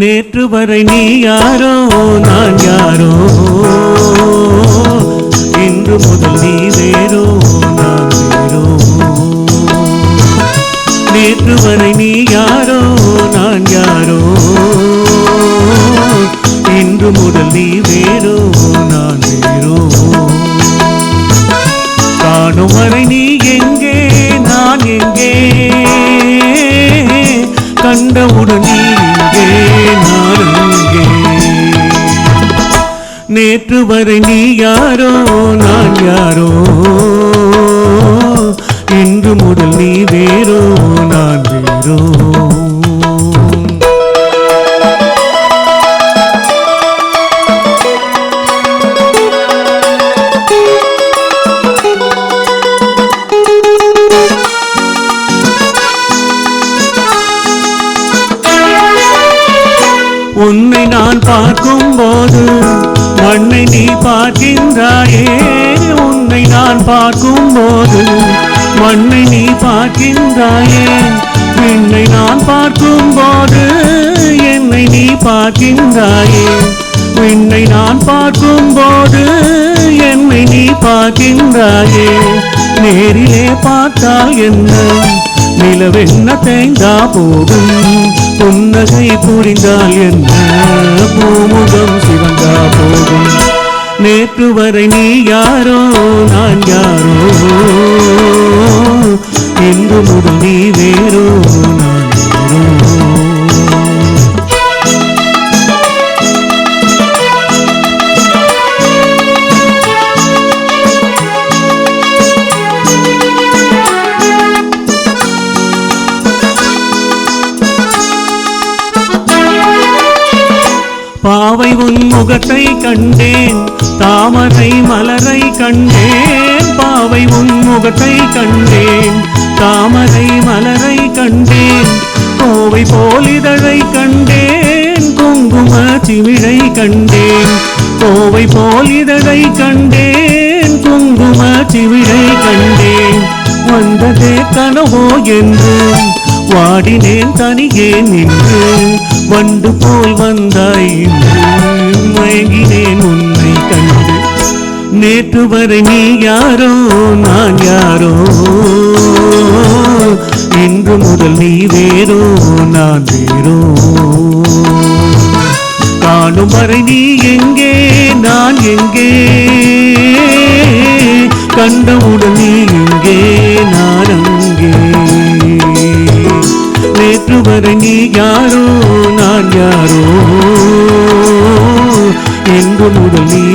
நேற்று வரை நீ யாரோ நான் யாரோ? இன்று முதல் நீ வேறோ நான் வேறோ? நேற்று வரை நீ யாரோ நான் யாரோ? இன்று முதல் நீ வேறோ நான் வேறோ? காணும் வரை நீ நேற்று வரை நீ யாரோ நான் யாரோ? இன்று முதல் நீ வேறோ நான் வேறோ? உன்னை நான் பார்க்கும் போது மண்ணை நீ பார்க்கின்றாயே உன்னை நான் பார்க்கும் போது மண்ணை நீ பார்க்கின்றாயே என்னை நான் பார்க்கும் போது என்னை நீ பார்க்கின்றாயே என்னை நான் பார்க்கும் போது என்னை நீ பார்க்கின்றாயே நேரிலே பார்த்தால் என்ன? நிலவென்ன தேய்ந்தா போகும் புன்னகை புரிந்தால் என்ன? பூமுகம் சிவந்தா போகும் நேற்று வரை நீ யாரோ நான் யாரோ? இன்று முதல் நீ வேறோ? பாவை உன் முகத்தை கண்டேன் தாமரை மலரை கண்டேன் பாவை உன் முகத்தை கண்டேன் தாமரை மலரை கண்டேன் கோவை போலிதழை கண்டேன் குங்கும சிமிழை கண்டேன் கோவை போலிதழை கண்டேன் குங்கும சிமிழை கண்டேன் வந்ததே கனவோ என்று வாடினேன் தனியே நின்று வண்டு போல் வந்தாய் மயங்கினேன் உன்னை கண்டு. நேற்று வரை நீ யாரோ நான் யாரோ? இன்று முதல் நீ வேறோ நான் வேறோ? காணும் வரை நீ எங்கே நான் எங்கே? கண்டவுடன் நீ எங்கே நான் அவர் நீ யாரோ நான் யாரோ? என்று முதல் நீ